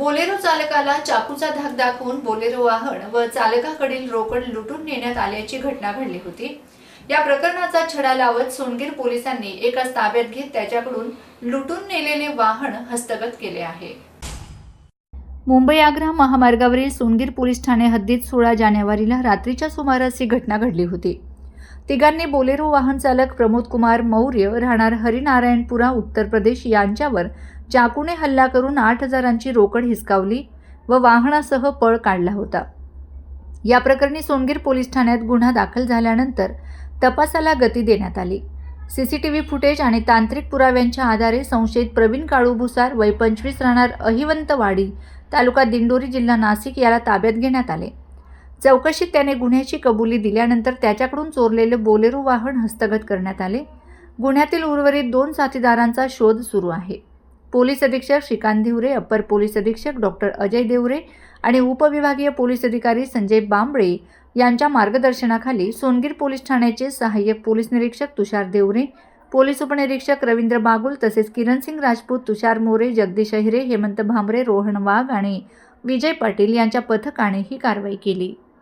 Bolero चालकाला चाकूचा धाक दाखवून बोलेरो वाहन व चालकाकडील रोकड लुटून नेण्यात आल्याची घटना घडली होती. या प्रकरणाचा छडा लावत सोनगीर पोलिसांनी एकाच ताब्यात घेत त्याच्याकडून लुटून नेलेले वाहन हस्तगत केले आहे. मुंबई आग्रा महामार्गावरील सोनगीर पोलीस ठाणे हद्दीत सोळा जानेवारीला रात्रीच्या सुमारास ही घटना घडली होती. तिघांनी बोलेरो वाहन चालक प्रमोद कुमार मौर्य राहणार हरिनारायणपुरा उत्तर प्रदेश यांच्यावर चाकूने हल्ला करून आठ हजारांची रोकड हिसकावली व वाहनासह पळ काढला होता. या प्रकरणी सोनगीर पोलीस ठाण्यात गुन्हा दाखल झाल्यानंतर तपासाला गती देण्यात आली. सीसीटीव्ही फुटेज आणि तांत्रिक पुराव्यांच्या आधारे संशयित प्रवीण काळू भुसार वय पंचवीस राहणार अहिवंतवाडी तालुका दिंडोरी जिल्हा नाशिक याला ताब्यात घेण्यात आले. चौकशीत त्याने गुन्ह्याची कबुली दिल्यानंतर त्याच्याकडून चोरलेले बोलेरो वाहन हस्तगत करण्यात आले. गुन्ह्यातील उर्वरित दोन साथीदारांचा शोध सुरू आहे. पोलीस अधीक्षक श्रीकांत देवरे अप्पर पोलीस अधीक्षक डॉक्टर अजय देवरे आणि उपविभागीय पोलीस अधिकारी संजय बांबळे यांच्या मार्गदर्शनाखाली सोनगीर पोलीस ठाण्याचे सहाय्यक पोलीस निरीक्षक तुषार देवरे पोलीस उपनिरीक्षक रवींद्र बागुल तसेच किरणसिंग राजपूत तुषार मोरे जगदीश अहिरे हेमंत भांबरे रोहन वाघ आणि विजय पाटील यांच्या पथकाने ही कारवाई केली.